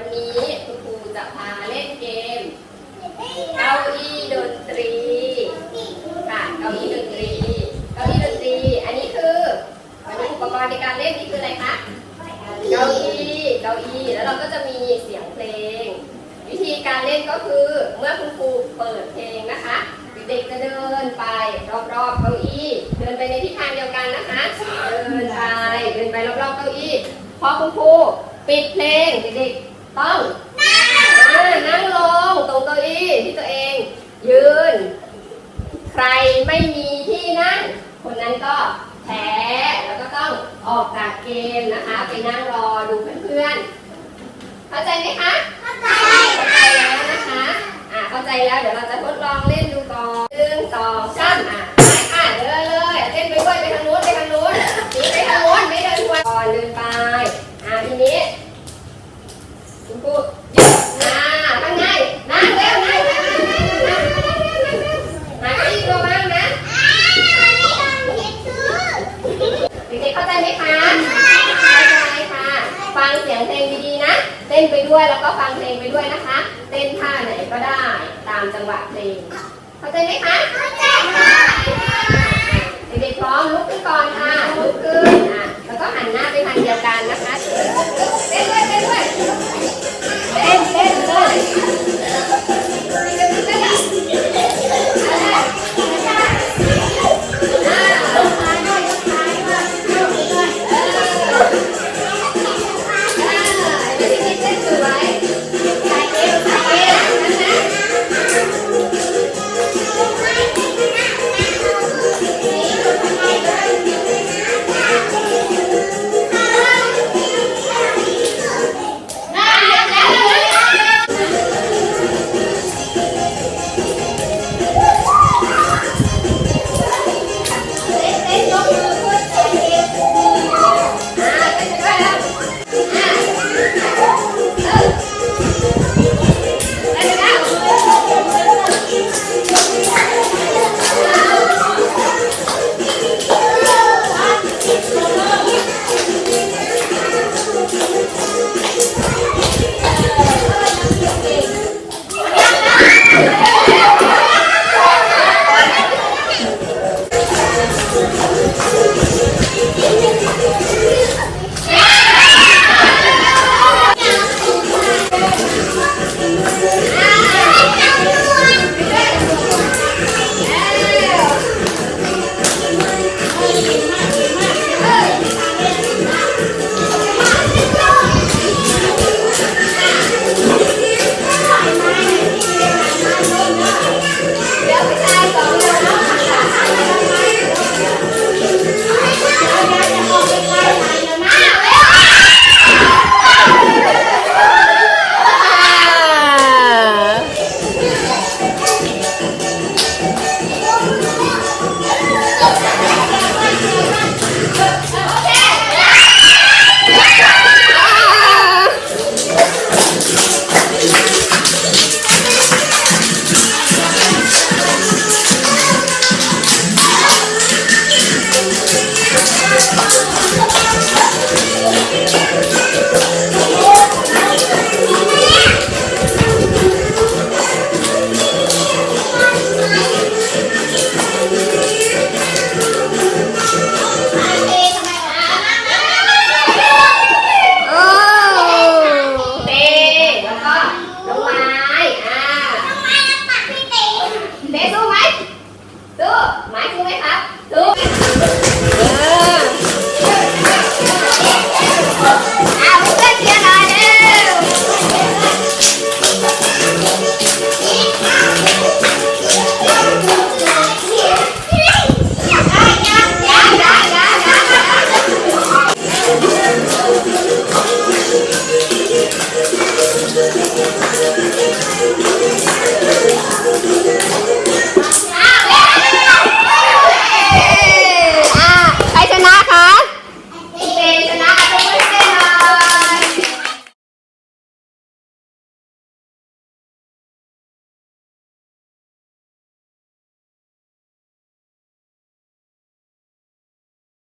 วันนี้คุณครูจะพาเล่นเกมเก้าอี้ดนตรีค่ะเก้าอี้ดนตรีเก้าอี้ดนตรี อันนี้คืออันนี้อุปกรณ์ในการเล่นนี่คืออะไรคะเก้าอี้เก้าอี้แล้วเราก็จะมีเสียงเพลง วิธีการเล่นก็คือเมื่อคุณครูเปิดเพลงนะคะเด็กจะเดินไปรอบๆเก้าอี้ เดินไปในทิศทางเดียวกันนะคะ เดินไปเดินไปรอบๆเก้าอี้พอคุณครูปิดเพลงเด็กๆ ต้องอ่านั่งลงตรงเก้าอี้ที่ตัวเอง ยืน ใครไม่มีที่นั่ง คนนั้นก็แพ้แล้วก็ต้องออกจากเกมนะคะ ไปนั่งรอดูเพื่อนๆเข้าใจไหมคะเข้าใจแล้วนะคะอ่าเข้าใจแล้วเดี๋ยวเราจะทดลองเล่นดูก่อนหนึ่งสองสามอะไปค่ะเดินเลยเต้นไปด้วยไปทางนู้นไปทางนู้นหนีไปทางนู้นไม่เดินทวนก่อนเดินไปอ่าทีนี้คุณครูหยุดอ่าข้างในนั่งเร็วนั่งนั่งนั่งนั่งนั่งนั่งนั่งหาเก้าอี้ตัวบ้างนะเด็กๆเข้าใจไหมคะเข้าใจค่ะ ฟังเสียงเพลงดีๆนะ เต้นไปด้วยแล้วก็ฟังเพลงไปด้วยนะคะ เต้นท่าไหนก็ได้ตามจังหวะเพลง เข้าใจไหมคะเข้าใจค่ะเด็กๆพร้อมลุกขึ้นก่อนค่ะลุกขึ้นอะแล้วก็หันหน้าไปทางเดียวกันนะคะเต้นด้วยเต้นด้วยเต้นเต้นเลยเต้นเต้นอะอะลงท้ายด้วยลงท้ายด้วยลงด้วยเออ หมายถูกไหมครับถูก